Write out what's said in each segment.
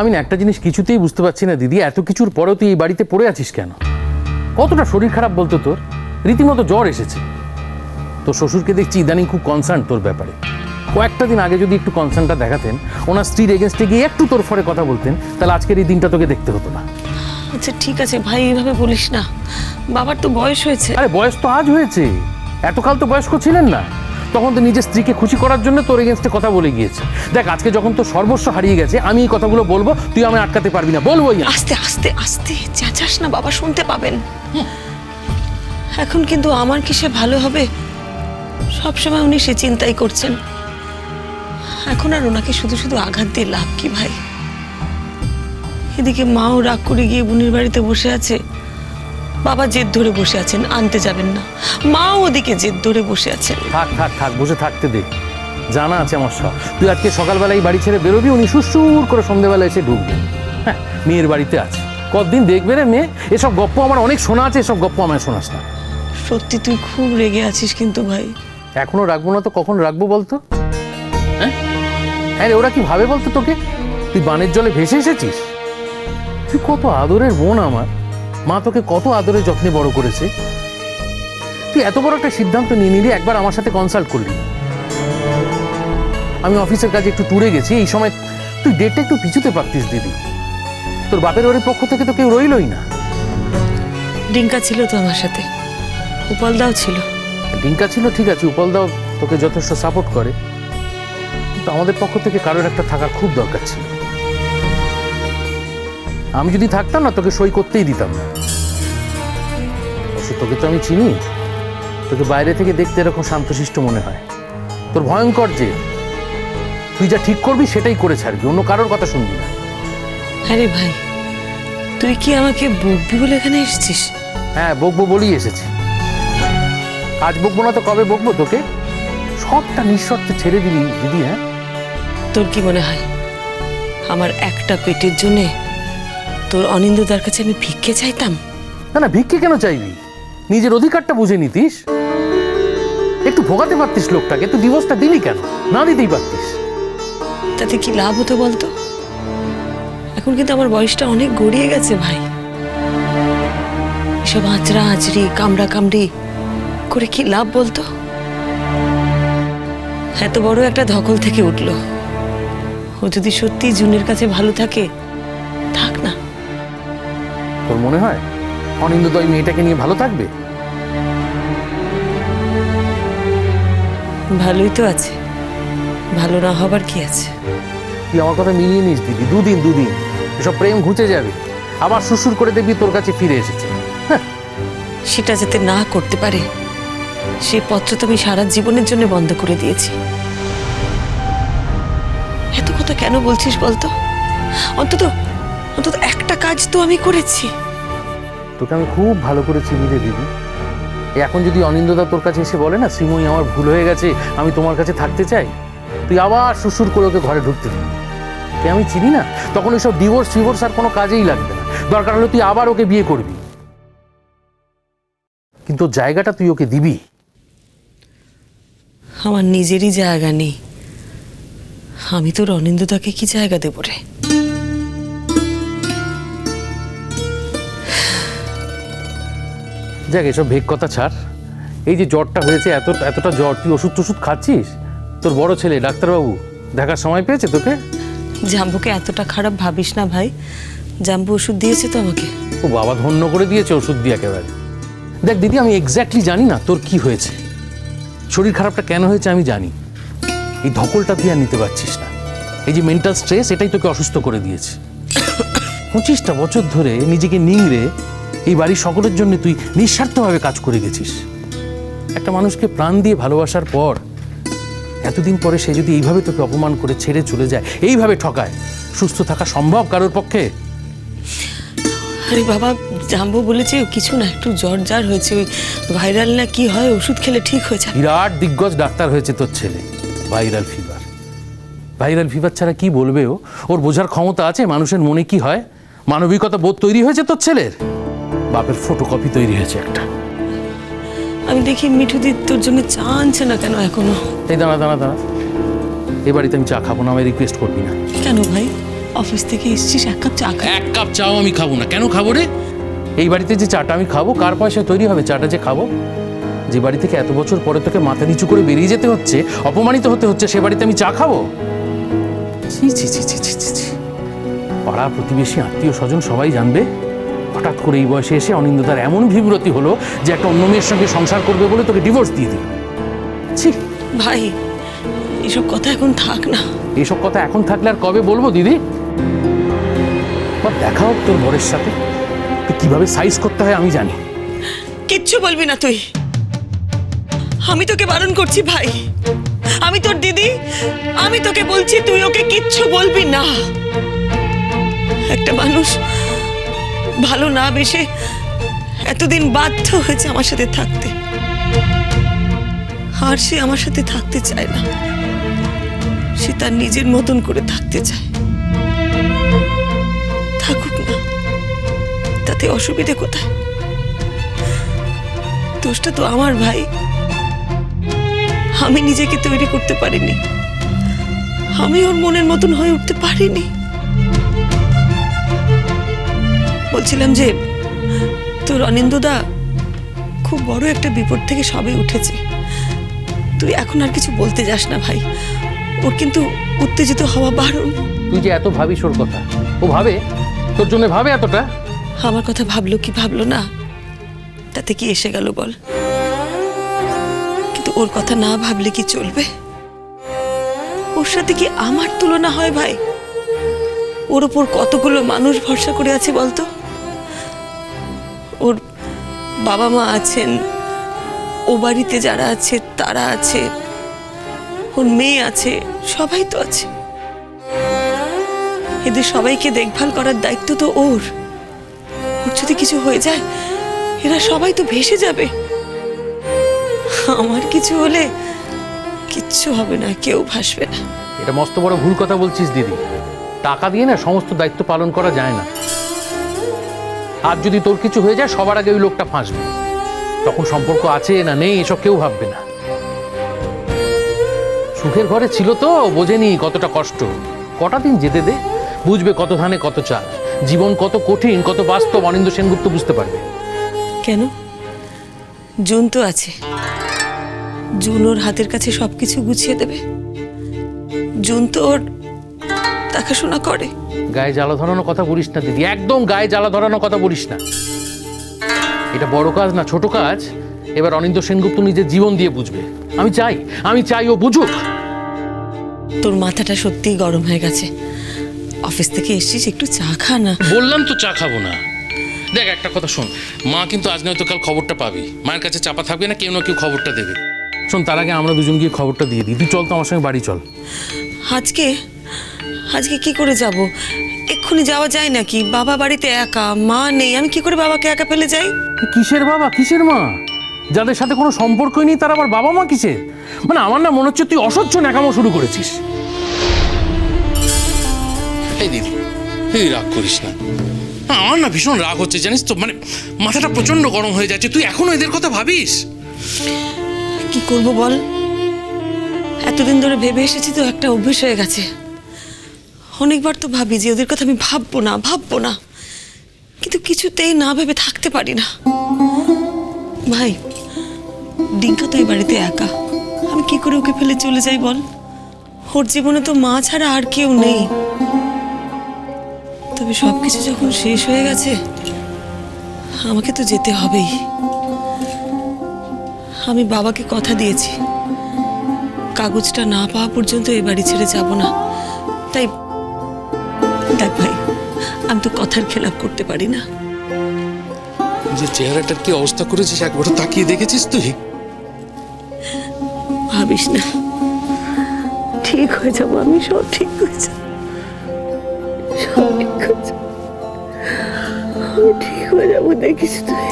আমি না একটা জিনিস কিছুতেই বুঝতে পারছি না দিদি। এত কিছুর পরেও তুই এই বাড়িতে পড়ে আছিস কেন? কতটা শরীর খারাপ বলতো তোর? রীতিমতো জ্বর এসেছে। তোর শ্বশুরকে দেখছি ইদানিং খুব কনসার্ন তোর ব্যাপারে। কয়েকটা দিন আগে যদি একটু কনসার্নটা দেখাতেন ওনার স্ত্রীর এগেনস্টে গিয়ে একটু তোর ফরে কথা বলতেন তাহলে আজকের এই দিনটা তোকে দেখতে হতো না। আচ্ছা ঠিক আছে ভাই এইভাবে বলিস না। বাবার তো বয়স হয়েছে। আরে বয়স তো আজ হয়েছে। এতকাল তো বয়স্ক ছিলেন না। তখন তো নিজের স্ত্রীকে খুশি করার জন্য তোর এগেনস্টে কথা বলে গিয়েছে। দেখ আজকে যখন তোর সর্বস্ব হারিয়ে গেছে আমি এই কথাগুলো বলব তুই আমায় আটকাতে পারবি না বলবোই না আস্তে আস্তে আস্তে চেঁচাস না বাবা শুনতে পাবেন। এখন কিন্তু আমার কি সে ভালো হবে? সবসময় উনি সে চিন্তাই করছেন। এখন আর ওনাকে শুধু শুধু আঘাত দিয়ে লাভ কি ভাই? এদিকে মাও রাগ করে গিয়ে বুনির বাড়িতে বসে আছে। বাবা জেদ ধরে বসে আছেন আনতে যাবেন না। মা ওদিকে জেদ ধরে বসে আছেন। থাক থাক থাক বসে থাকতে দে। জানা আছে আমার সব। তুই আজকে সকালবেলা এই বাড়ি ছেড়ে বেরোবি উনি সুসুর করে সন্ধ্যেবেলা এসে ঢুকবে হ্যাঁ মেয়ের বাড়িতে আছে। কতদিন দেখবে রে মেয়ে? এসব গপ্প আমার অনেক শোনা আছে এসব গপ্প আমায় শোনাস না। সত্যি তুই খুব রেগে আছিস কিন্তু ভাই। এখনও রাখব না তো কখন রাখব বলতো? হ্যাঁ? হ্যাঁ রে ওরা কি ভাবে বলতো তোকে? তুই বানের জলে ভেসে এসেছিস? তুই কত আদরের বোন আমার। মা তোকে কত আদরে যত্নে বড় করেছে। তুই এত বড় একটা সিদ্ধান্ত নিয়ে নিলি একবার আমার সাথে কনসাল্ট করলি। আমি অফিসের কাজে একটু ট্যুরে গেছি এই সময় তুই ডেটটা একটু পিছুতে পারতিস দিদি। তোর বাপের বাড়ির পক্ষ থেকে তো কেউ রইলই না। ডিঙ্কা ছিল তো আমার সাথে। উপালদাও ছিল। ডিঙ্কা ছিল ঠিক আছে উপলদাও তোকে যথেষ্ট সাপোর্ট করে। কিন্তু আমাদের পক্ষ থেকে কারোর একটা থাকা খুব দরকার ছিল। আমি যদি থাকতাম না তোকে সই করতেই দিতাম। না অবশ্য তোকে তো আমি চিনি। তোকে বাইরে থেকে দেখতে এরকম শান্তশিষ্ট মনে হয়। তোর ভয়ঙ্কর যে তুই যা ঠিক করবি সেটাই করে ছাড়বি। অন্য কারোর কথা শুনবি না। আরে ভাই তুই কি আমাকে বকবি বলে এখানে এসেছিস? হ্যাঁ বকবো বলেই এসেছি। আজ বকবো না তো কবে বকবো তোকে? সবটা নিঃশর্তে ছেড়ে দিলি দিদি হ্যাঁ? তোর কি মনে হয় আমার একটা পেটের জন্যে তোর অনিন্দদার কাছে আমি ভিক্ষে চাইতাম? না না ভিক্ষে কেন চাইবি? নিজের অধিকারটা বুঝে নিতিস? একটু ভোগাতে পারতিস লোকটাকে তুই দিবসটা দিলি কেন? না দিতেই পারতিস। তাতে কি লাভ হতো বলতো? এখন কিন্তু আমার বয়সটা অনেক গড়িয়ে গেছে ভাই। এসব আঁচড়া আঁচড়ি কামড়া কামড়ি করে কি লাভ বলতো? এত বড় একটা ধকল থেকে উঠল। ও যদি সত্যি জুনের কাছে ভালো থাকে তোর মনে হয়? অনিন্দদয় মেয়েটাকে নিয়ে ভালো থাকবে? ভালোই তো আছে। ভালো না হবার কি আছে? তুই আমার কথা মিলিয়ে নিস দিদি। দুদিন দুদিন। এসব প্রেম ঘুচে যাবে। আবার শ্বশুর করে দেখবি তোর কাছে ফিরে এসেছে। হ্যাঁ, সেটা যাতে না করতে পারে সে পত্র তো আমি সারা জীবনের জন্য বন্ধ করে দিয়েছি। এত কথা কেন বলছিস বলতো? অন্তত অন্তত একটা কাজ তো আমি করেছি। তোকে আমি খুব ভালো করে চিনি রে দিদি। এখন যদি অনিন্দদা তোর কাছে এসে বলে না শ্রীময়ী আমার ভুল হয়ে গেছে আমি তোমার কাছে থাকতে চাই তুই আবার শ্বশুর করে ওকে ঘরে ঢুকতে দিবি। কে আমি চিনি না? তখন ওইসব ডিভোর্স ফিভোর্স আর কোনো কাজেই লাগবে না। দরকার হলে তুই আবার ওকে বিয়ে করবি। কিন্তু জায়গাটা তুই ওকে দিবি। আমার নিজেরই জায়গা নেই। আমি তোর অনিন্দদাকে কি জায়গা দেব রে? যাক এসব ভেগ কথা ছাড়। এই যে জ্বরটা হয়েছে এত এতটা জ্বর তুই ওষুধ টষুধ খাচ্ছিস? তোর বড় ছেলে ডাক্তারবাবু দেখার সময় পেয়েছে তোকে? জাম্বুকে এতটা খারাপ ভাবিস না ভাই। জাম্বু ওষুধ দিয়েছে তো আমাকে। ও বাবা ধন্য করে দিয়েছে ওষুধ দিয়ে একেবারে। দেখ দিদি আমি এক্স্যাক্টলি জানি না তোর কি হয়েছে। শরীর খারাপটা কেন হয়েছে আমি জানি। এই ধকলটা তুই আর নিতে পারছিস না। এই যে মেন্টাল স্ট্রেস এটাই তোকে অসুস্থ করে দিয়েছে। পঁচিশটা বছর ধরে নিজেকে নিংড়ে এই বাড়ির সকলের জন্য তুই নিঃস্বার্থভাবে কাজ করে গেছিস। একটা মানুষকে প্রাণ দিয়ে ভালোবাসার পর এতদিন পরে সে যদি এইভাবে তোকে অপমান করে ছেড়ে চলে যায় এইভাবে ঠকায় সুস্থ থাকা সম্ভব কারোর পক্ষে? আরে বাবা জাম্বু বলেছে কিছু না একটু জ্বর জার হয়েছে ওই ভাইরাল না কি হয় ওষুধ খেলে ঠিক হয়ে যাবে বিরাট দিগ্গজ ডাক্তার হয়েছে তোর ছেলে ভাইরাল ফিভার। ভাইরাল ফিভার ছাড়া কি বলবে ও? ওর বোঝার ক্ষমতা আছে মানুষের মনে কি হয়? মানবিকতা বোধ তৈরি হয়েছে তোর ছেলের? বাপের ফটোকপি তৈরি হয়েছে একটা। আমি দেখি মিঠুদি তোর জন্য চা আনছে না কেন এখনও? এই দাঁড়া দাঁড়া দাঁড়া। এ বাড়িতে আমি চা খাব না আমি রিকোয়েস্ট করবি না। কেন ভাই? অফিস থেকে এসছিস এক কাপ চা খা। এক কাপ চাও আমি খাব না কেন খাব রে? এই বাড়িতে যে চাটা আমি খাব কার পয়সায় তৈরি হবে চাটা যে খাব? যে বাড়ি থেকে এত বছর পরে তোকে মাথা নিচু করে বেরিয়ে যেতে হচ্ছে অপমানিত হতে হচ্ছে সে বাড়িতে আমি চা খাব? ছি ছি ছি ছি ছি ছি পাড়া প্রতিবেশী আত্মীয় স্বজন সবাই জানবে হঠাৎ করে এই বয়সে এসে অনিন্দতার এমন বিব্রতি হলো যে একটা অন্য মেয়ের সঙ্গে সংসার করবে বলে তোকে ডিভোর্স দিয়ে দিল। ছি। ভাই এসব কথা এখন থাক না। এইসব কথা এখন থাকলে আর কবে বলব দিদি? বা দেখা হোক তোর বরের সাথে। কীভাবে সাইজ করতে হয় আমি জানি। কিচ্ছু বলবি না তুই। আমি তোকে বারণ করছি ভাই। আমি তোর দিদি। আমি তোকে বলছি তুই ওকে কিচ্ছু বলবি না। একটা মানুষ ভালো না বেশে এতদিন বাধ্য হয়েছে আমার সাথে থাকতে। আর সে আমার সাথে থাকতে চায় না। সে তার নিজের মতন করে থাকতে চায়। থাকুক না, তাতে অসুবিধে কোথায়? দোষটা তো আমার ভাই। আমি নিজেকে তৈরি করতে পারিনি। আমি ওর মনের মতন হয়ে উঠতে পারিনি। বলছিলাম যে তোর অনিন্দদা খুব বড় একটা বিপদ থেকে সবে উঠেছে। তুই এখন আর কিছু বলতে যাস না ভাই। ওর কিন্তু উত্তেজিত হওয়া বারণ। তুই যে এত ভাবিস ওর কথা ও ভাবে? তোর জন্য ভাবে এতটা? আমার কথা ভাবলো কি ভাবলো না তাতে কি এসে গেল বল। কিন্তু ওর কথা না ভাবলে কি চলবে? ওর সাথে কি আমার তুলনা হয় ভাই? ওর ওপর কতগুলো মানুষ ভরসা করে আছে বলতো? ওর বাবা মা আছেন, ও বাড়িতে যারা আছে, তারা আছে, ওর মেয়ে আছে, সবাই তো আছে। এদের সবাইকে দেখভাল করার দায়িত্ব তো ওর। ওর যদি কিছু হয়ে যায়, এরা সবাই তো ভেসে যাবে। আমার কিছু হলে কিচ্ছু হবে না, কেউ ভাসবে না। এটা মস্ত বড় ভুল কথা বলছিস দিদি। টাকা দিয়ে না সমস্ত দায়িত্ব পালন করা যায় না। আর যদি তোর কিছু হয়ে যায়, সবার আগে ওই লোকটা ফাঁসবে। তখন সম্পর্ক আছে না নেই, এসব কেউ ভাববে না। সুখের ঘরে ছিল তো, বোঝেনি কতটা কষ্ট। কটা দিন যেতে দে, বুঝবে কত ধানে কত চাল। জীবন কত কঠিন, কত বাস্তব, অনিন্দ সেনগুপ্ত বুঝতে পারবে। কেন? জুন তো আছে। জুন ওর হাতের কাছে সবকিছু গুছিয়ে দেবে। জুন তো ওর দেখাশোনা করে। গায়ে জ্বালা ধরানোর কথা বলিস না দিদি। একদম গায়ে জ্বালা ধরানোর কথা বলিস না। এটা বড় কাজ না ছোট কাজ। এবার অনিন্দ সেনগুপ্ত নিজের জীবন দিয়ে বুঝবে। আমি চাই আমি চাই ও বুঝুক। তোর মাথাটা সত্যিই গরম হয়ে গেছে। অফিস থেকে এসেছিস একটু চা খা না। বললাম তো চা খাব না। দেখ একটা কথা শোন। মা কিন্তু আজ নয়তো কাল খবরটা পাবি মায়ের কাছে চাপা থাকবে না কেউ না কেউ খবরটা দেবে। শোন তার আগে আমরা দুজন গিয়ে খবরটা দিয়ে দিই। তুই চল তো আমার সঙ্গে বাড়ি চল। আজকে আজকে কি করে যাব? এক্ষুনি যাওয়া যায় নাকি? বাবা বাড়িতে একা মা নেই আমি কি করে বাবাকে একা ফেলে যাই? কিসের বাবা? কিসের মা? যাদের সাথে কোনো সম্পর্কই নেই তার আবার বাবা মা কিসের? মানে আমার না মনে হচ্ছে তুই অসহ্য ন্যাকামো শুরু করেছিস। এই দিদি এই রাগ করিস না। না, আমার না ভীষণ রাগ হচ্ছে জানিস তো মানে মাথাটা প্রচণ্ড গরম হয়ে যাচ্ছে। তুই এখনও এদের কথা ভাবিস? কি করব বল? এতদিন ধরে ভেবে এসেছি তো একটা অভ্যেস হয়ে গেছে। অনেকবার তো ভাবি যে ওদের কথা আমি ভাববো না ভাববো না। কিন্তু কিছুতেই না ভেবে থাকতে পারি না। ভাই, ডিঙ্কা তো এই বাড়িতে একা। আমি কি করে ওকে ফেলে চলে যাই বল? ওর জীবনে তো মা ছাড়া আর কেউ নেই। তবে সব কিছু যখন শেষ হয়ে গেছে, আমাকে তো যেতে হবেই। আমি বাবাকে কথা দিয়েছি। কাগজটা না পাওয়া পর্যন্ত এ বাড়ি ছেড়ে যাব না। তাই দেখ ভাই। আমি তো কথার খেলাপ করতে পারি না। যে চেহারাটার কি অবস্থা করেছিস? একবার তাকিয়ে দেখেছিস তুই? ভাবিস না। ঠিক হয়ে যাব আমি সব ঠিক হয়ে যাব। সব ঠিক হয়ে যাব। আমি ঠিক হয়ে যাব দেখিস তুই।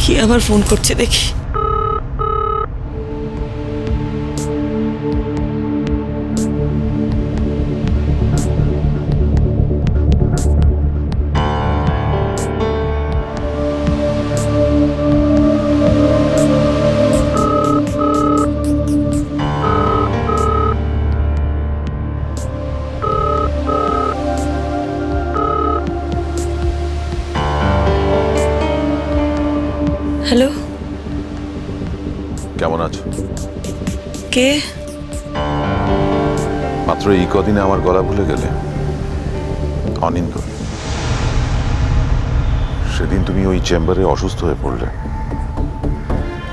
কি আবার ফোন করছে দেখি? মাত্র এই কদিনে আমার গলা ভুলে গেলে অনিন্দ সেদিন তুমি ওই চেম্বারে অসুস্থ হয়ে পড়লে।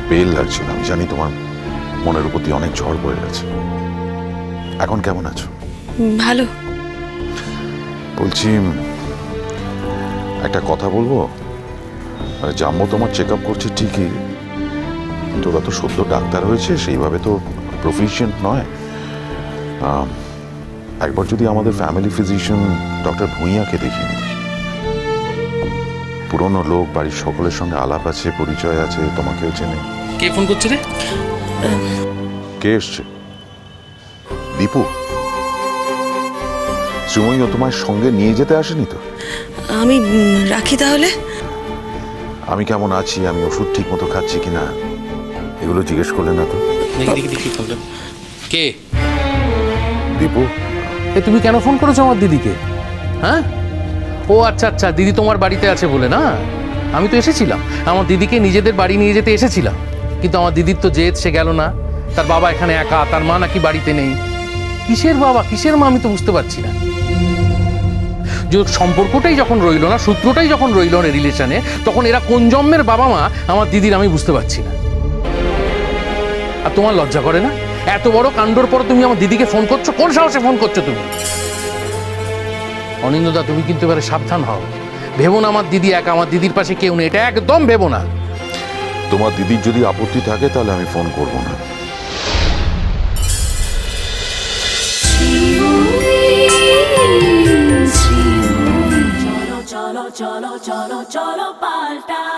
পেল লাগছিল আমি জানি তোমার মনের প্রতি অনেক ঝড় বয়ে গেছে। এখন কেমন আছো? ভালো। বলছি একটা কথা বলব? জাম্বো তোমার চেক আপ করছে ঠিকই কিন্তু ওরা তো সদ্য ডাক্তার হয়েছে সেইভাবে তো প্রফিশিয়েন্ট নয়। একবার যদি আমাদের ফ্যামিলি ফিজিশিয়ান ডক্টর ভূঁইয়াকে দেখিয়ে নিই পুরনো লোক বাড়ির সকলের সঙ্গে আলাপ আছে পরিচয় আছে তোমাকেও চেনে কে ফোন করছে রে কে এসছে দীপু শ্রীময়ী তোমার সঙ্গে নিয়ে যেতে আসেনি তো আমি রাখি তাহলে আমি কেমন আছি আমি ওষুধ ঠিক মতো খাচ্ছি কিনা এগুলো জিজ্ঞেস করলে না তো দেখি দেখি দেখি কে দীপু এ, তুমি কেন ফোন করেছ আমার দিদিকে? হ্যাঁ? ও আচ্ছা আচ্ছা দিদি তোমার বাড়িতে আছে বলে না? আমি তো এসেছিলাম। আমার দিদিকে নিজেদের বাড়ি নিয়ে যেতে এসেছিলাম। কিন্তু আমার দিদির তো জেদ, সে গেল না। তার বাবা এখানে একা, তার মা নাকি বাড়িতে নেই। কিসের বাবা, কিসের মা আমি তো বুঝতে পারছি না। যে সম্পর্কটাই যখন রইল না, সূত্রটাই যখন রইল না রিলেশনে, তখন এরা কোন জন্মের বাবা মা, আমার দিদির আমি বুঝতে পারছি না। আর তোমার লজ্জা করে না? এত বড় কাণ্ডর পর তুমি আমার দিদিকে ফোন করছ? কোন সাহসে ফোন করছ তুমি? অনিন্দদা তুমি কিন্তু এবারে সাবধান হও। ভেবো না আমার দিদি একা আমার দিদির পাশে কেউ নেই। এটা একদম ভেবো না। তোমার দিদির যদি আপত্তি থাকে তাহলে আমি ফোন করব না। cholo, cholo, cholo, cholo, paltai.